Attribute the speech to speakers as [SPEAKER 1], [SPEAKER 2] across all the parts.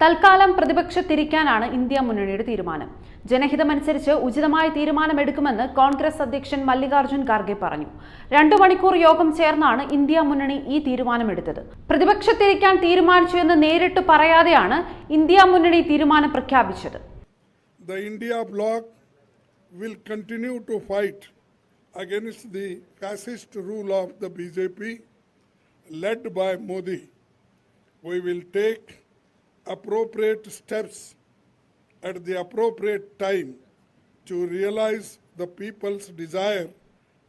[SPEAKER 1] തൽക്കാലം പ്രതിപക്ഷത്തിരിക്കാനാണ് ഇന്ത്യ മുന്നണിയുടെ തീരുമാനം. ജനഹിതമനുസരിച്ച് ഉചിതമായ തീരുമാനമെടുക്കുമെന്ന് കോൺഗ്രസ് അധ്യക്ഷൻ മല്ലികാർജുൻ ഖാർഗെ പറഞ്ഞു. രണ്ടു മണിക്കൂർ യോഗം ചേർന്നാണ് ഇന്ത്യ മുന്നണി ഈ തീരുമാനമെടുത്തത്. പ്രതിപക്ഷത്തിരിക്കാൻ തീരുമാനിച്ചു എന്ന് നേരിട്ട് പറയാതെയാണ് ഇന്ത്യ മുന്നണി തീരുമാനം പ്രഖ്യാപിച്ചത്.
[SPEAKER 2] India bloc will continue to fight. We will take appropriate steps at the appropriate time to realize the people's desire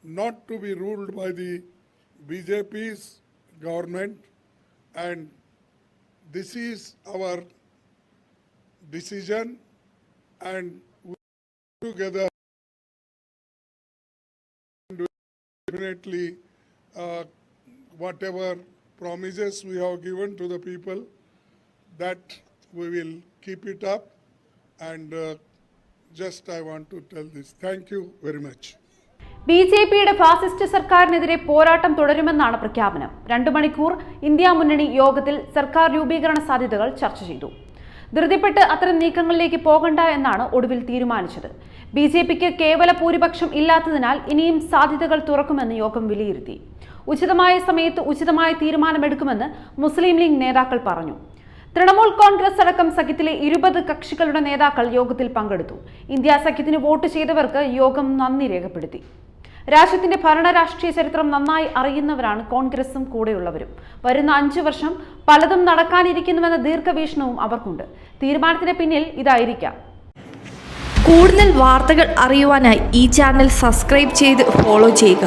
[SPEAKER 2] not to be ruled by the BJP's government. And this is our decision and we together definitely uh, whatever promises we have given to the people that we will keep it up. And uh, just I want to tell this. Thank you very much.
[SPEAKER 1] B J പിയുടെ fascist സർക്കാരിനെതിരെ പോരാട്ടം തുടരുമെന്നാണ് പ്രഖ്യാപനം. രണ്ടു മണിക്കൂർ India മുന്നണി യോഗത്തിൽ സർക്കാർ രൂപീകരണ സാധ്യതകൾ ചർച്ച ചെയ്തു. ധൃതിപ്പെട്ട് അത്തരം നീക്കങ്ങളിലേക്ക് പോകണ്ട എന്നാണ് ഒടുവിൽ തീരുമാനിച്ചത്. ബി ജെ പിക്ക് കേവല ഭൂരിപക്ഷം ഇല്ലാത്തതിനാൽ ഇനിയും സാധ്യതകൾ തുറക്കുമെന്ന് യോഗം വിലയിരുത്തി. ഉചിതമായ സമയത്ത് ഉചിതമായ തീരുമാനമെടുക്കുമെന്ന് മുസ്ലിം ലീഗ് നേതാക്കൾ പറഞ്ഞു. തൃണമൂൽ കോൺഗ്രസ് അടക്കം സഖ്യത്തിലെ ഇരുപത് കക്ഷികളുടെ നേതാക്കൾ യോഗത്തിൽ പങ്കെടുത്തു. ഇന്ത്യ സഖ്യത്തിന് വോട്ട് ചെയ്തവർക്ക് യോഗം നന്ദി രേഖപ്പെടുത്തി. രാജ്യത്തിന്റെ ഭരണ രാഷ്ട്രീയ ചരിത്രം നന്നായി അറിയുന്നവരാണ് കോൺഗ്രസും കൂടെയുള്ളവരും. വരുന്ന അഞ്ചു വർഷം പലതും നടക്കാനിരിക്കുന്നുവെന്ന ദീർഘവീക്ഷണവും അവർക്കുണ്ട്. തീരുമാനത്തിന് പിന്നിൽ ഇതായിരിക്കാം.
[SPEAKER 3] കൂടുതൽ വാർത്തകൾ അറിയുവാനായി ഈ ചാനൽ സബ്സ്ക്രൈബ് ചെയ്ത് ഫോളോ ചെയ്യുക.